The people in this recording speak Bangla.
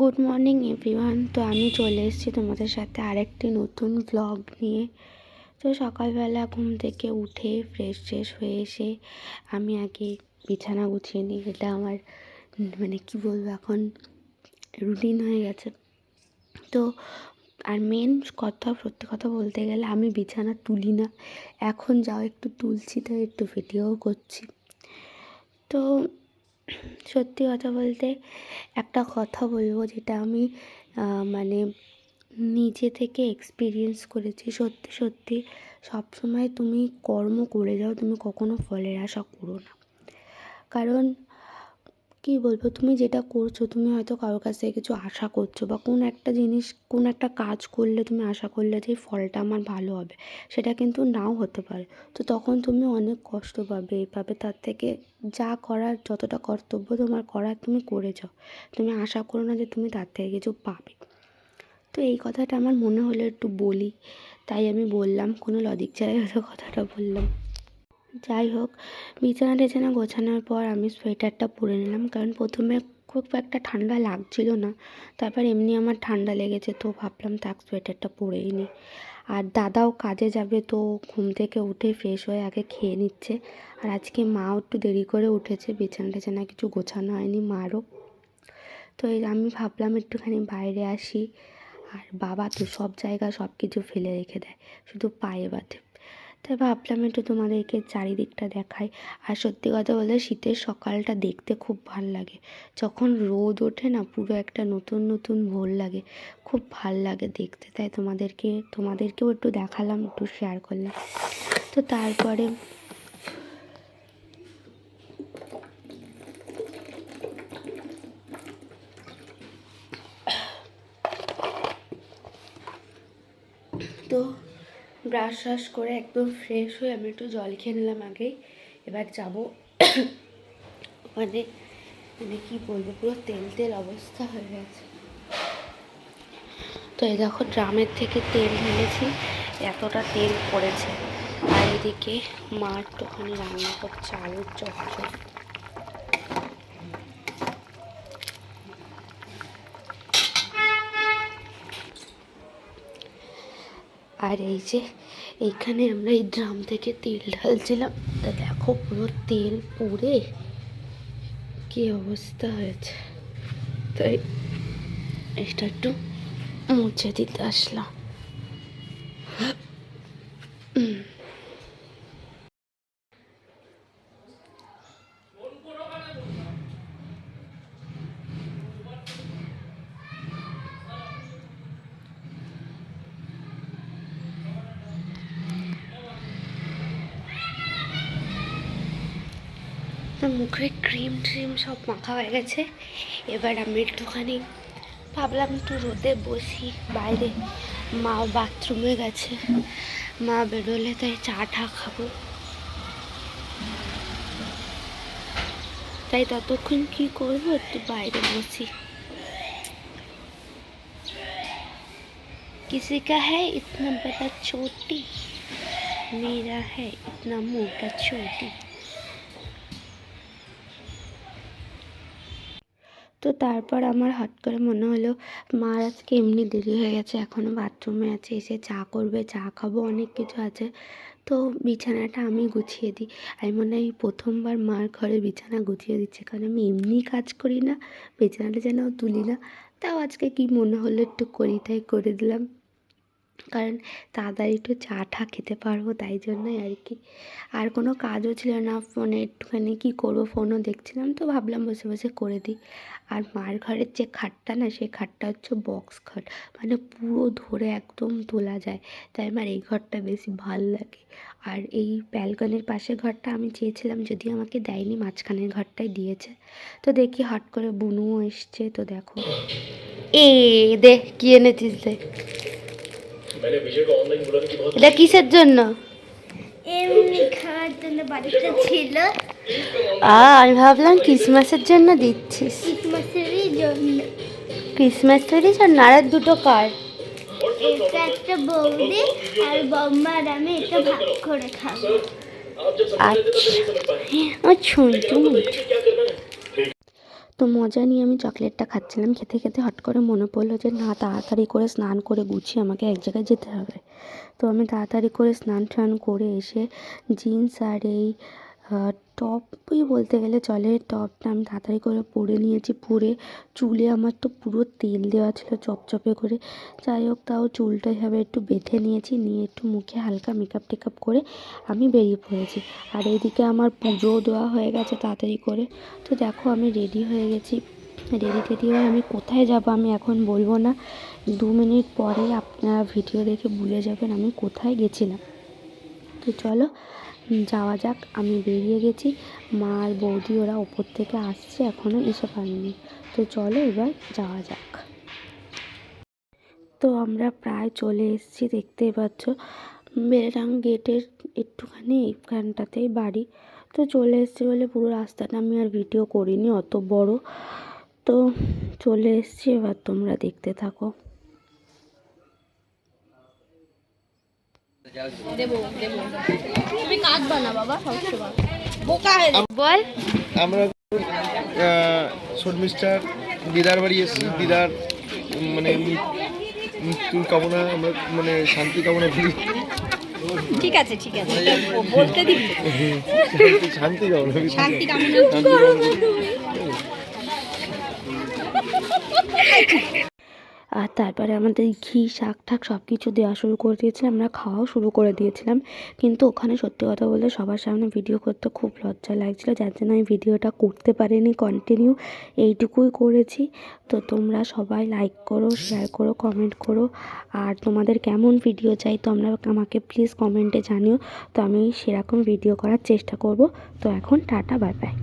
গুড মর্নিং এভরিওয়ান তো আমি চলে এসেছি তোমাদের সাথে আরেকটি নতুন ব্লগ নিয়ে। তো সকালবেলা ঘুম থেকে উঠে ফ্রেশ ট্রেশ হয়ে এসে আমি আগে বিছানা গুছিয়ে নিই। এটা আমার মানে কি বলব এখন রুটিন হয়ে গেছে। তো আর মেন কথা, সত্যি কথা বলতে গেলে আমি বিছানা তুলি না। এখন যাও একটু তুলছি তাই একটু ভিডিও করছি। তো সত্যি কথা বলতে একটা কথা বলব যেটা আমি মানে নিজে থেকে এক্সপিরিয়েন্স করেছি। সত্যি সত্যি সবসময় তুমি কর্ম করে যাও, তুমি কখনো ফলের আশা করো না। কারণ কী বলব? তুমি যেটা করছ, তুমি হয়তো কারোর কাছ থেকে কিছু আশা করছ বা কোন একটা জিনিস, কোন একটা কাজ করলে তুমি আশা করলে যে ফলটা আমার ভালো হবে, সেটা কিন্তু নাও হতে পারে। তো তখন তুমি অনেক কষ্ট পাবে এভাবে তার থেকে যা করার, যতটা কর্তব্য তোমার করার তুমি করে যাও। তুমি আশা করো না যে তুমি তার থেকে কিছু পাবে। তো এই কথাটা আমার মনে হলো একটু বলি, তাই আমি বললাম, কোনো লজিক ছাড়াই হয়তো কথাটা বললাম। যাই হোক বিছানা টিছানা গোছানোর পর আমি সোয়েটারটা পরে নিলাম। কারণ প্রথমে খুব একটা ঠান্ডা লাগছিল না, তারপর এমনি আমার ঠান্ডা লেগেছে, তো ভাবলাম থাক, সোয়েটারটা পরেই নিই আর দাদাও কাজে যাবে, তো ঘুম থেকে উঠে ফ্রেশ হয়ে আগে খেয়ে নিচ্ছে। আর আজকে মাও একটু দেরি করে উঠেছে বিছানা টিছানা কিছু গোছানো হয়নি মারও। তো এই আমি ভাবলাম একটুখানি বাইরে আসি, আর বাবা তো সব জায়গা সব কিছু ফেলে রেখে দেয়, শুধু পায়ে বাঁধে। তাই ভাবলাম একটু তোমাদেরকে চারিদিকটা দেখাই। আর সত্যি কথা বলতে শীতের সকালটা দেখতে খুব ভালো লাগে। যখন রোদ ওঠে না, পুরো একটা নতুন নতুন ভোর লাগে। খুব ভালো লাগে দেখতে। তাই তোমাদেরকে, তোমাদেরকেও একটু দেখালাম, একটু শেয়ার করলাম। তো তারপরে তো ব্রাশ ট্রাশ করে একদম ফ্রেশ হয়ে আমি একটু জল খেয়ে নিলাম আগেই। এবার যাব মানে মানে কি বলব, পুরো তেল তেল অবস্থা হয়ে গেছে। তো এই দেখো ড্রামের থেকে তেল ঢেলেছি, এতটা তেল পড়েছে। আর এদিকে মা একটুখানি রান্না করছে আলুর চচ্চড়ি। আর এই যে এইখানে আমরা এই ড্রাম থেকে তেল ঢালছিলাম। তা দেখো পুরো তেল পুড়ে কি অবস্থা হয়েছে। তাই এটা একটু মুছে দিতে আসলাম। তো মুখে ক্রিম ট্রিম সব মাখা হয়ে গেছে এবার আমি একটুখানি ভাবলাম একটু রোদে বসি বাইরে মা বাথরুমে গেছে মা বেরোলে তাই চা টা খাবো তাই ততক্ষণ কি করবো একটু বাইরে বসি किसी का है इतना बड़ा चोटी मेरा है इतना मोटा चोटी তো তারপর আমার হট করে মনে হলো মার আজকে এমনি দেরি হয়ে গেছে এখনও বাথরুমে আছে, এসে চা করবে, চা খাব, অনেক কিছু আছে। তো বিছানাটা আমি গুছিয়ে দিই। আমি মনে হয় প্রথমবার মার ঘরে বিছানা গুছিয়ে দিচ্ছে, কারণ আমি এমনি কাজ করি না, বিছানাটা যেন তুলি না। তাও আজকে কি মনে হলো একটু করি তাই করে দিলাম। কারণ তাড়াতাড়ি একটু চা টা খেতে পারব তাই জন্যই আর কি। আর কোনো কাজও ছিল না ফোনে, একটুখানি কী করব ফোনও দেখছিলাম তো ভাবলাম বসে বসে করে দিই। আর মার ঘরের যে খাটটা না, সেই খাটটা হচ্ছে বক্স খাট মানে পুরো ধরে একদম তোলা যায়। তাই আমার এই ঘরটা বেশি ভালো লাগে। আর এই ব্যালকনির পাশের ঘরটা আমি চেয়েছিলাম যদি আমাকে দেয়নি, মাঝখানের ঘরটাই দিয়েছে। তো দেখি হট করে বুনুও এসছে, তো দেখো। এ, দে, কি এনেছিস দে? এটা কিসের জন্য? এমনি খাওয়ার জন্য বাড়িটা ছিল। আমি ভাবলাম ক্রিসমাসের জন্য দিচ্ছিস। ক্রিসমাসেরই জন্য। ক্রিসমাস জন্য? আর দুটো কার্ড এটা একটা বৌদি আর বম্মার আমি এটা ভাগ করে খাব। আচ্ছা। আমার ছুঁচু তো মজা নিয়ে আমি চকলেটটা খাচ্ছিলাম। খেতে খেতে হট করে মনে পড়ল যে, না, তাড়াতাড়ি করে স্নান করে গুছিয়ে আমাকে এক জায়গায় যেতে হবে। তো আমি তাড়াতাড়ি করে স্নান টান করে এসে জিন্স আর এই টপই বলতে গেলে চলে টপটা আমি তাড়াতাড়ি করে পরে নিয়েছি। পরে চুলে আমার তো পুরো তেল দেওয়া ছিল চপচপে করে। যাই হোক, তাও চুলটা এভাবে একটু বেঁধে নিয়েছি, নিয়ে একটু মুখে হালকা মেকআপ টেকআপ করে আমি বেরিয়ে পড়েছি। আর এইদিকে আমার পুজোও দেওয়া হয়ে গেছে তাড়াতাড়ি করে। তো দেখো আমি রেডি হয়ে গেছি। রেডি টেডি হয়ে আমি কোথায় যাব আমি এখন বলব না। দু মিনিট পরে আপনারা ভিডিও দেখে ভুলে যাবেন আমি কোথায় গেছিলাম। তো চলো যাওয়া যাক, আমি বেরিয়ে গেছি। মা আর বৌদি ওরা ওপর থেকে আসছে এখনও এসে পারেনি। তো চলো এবার যাওয়া যাক। তো আমরা প্রায় চলে এসেছি, দেখতেই পাচ্ছ। বেলেরাং গেটের একটুখানি এইখানটাতেই বাড়ি। তো চলে এসেছি বলে পুরো রাস্তাটা আমি আর ভিডিও করিনি, অত বড়। তো চলে এসেছি, এবার তোমরা দেখতে থাকো। তুমি কাজ বানা বাবা সবসময়? বল। আমরা শর্মিষ্ঠার দিদার বাড়ি এসেছি। দিদার মানে মৃত্যুর কামনা আমরা মানে শান্তি কামনা করি। ঠিক আছে ঠিক আছে। বলতে দিবি? শান্তি কামনা শান্তি কামনা শান্তি কামনা করি। আর তারপরে আমাদের ঘি, শাক ঠাক সব কিছু দেওয়া শুরু করে দিয়েছিলাম, আমরা খাওয়াও শুরু করে দিয়েছিলাম। কিন্তু ওখানে সত্যি কথা বলতে সবার সামনে ভিডিও করতে খুব লজ্জা লাগছিল, যার জন্য আমি ভিডিওটা করতে পারিনি কন্টিনিউ এইটুকুই করেছি। তো তোমরা সবাই লাইক করো শেয়ার করো কমেন্ট করো। আর তোমাদের কেমন ভিডিও চাই তো আমরা আমাকে প্লিজ কমেন্টে জানিও। তো আমি সেরকম ভিডিও করার চেষ্টা করব। তো এখন টাটা বাই বাই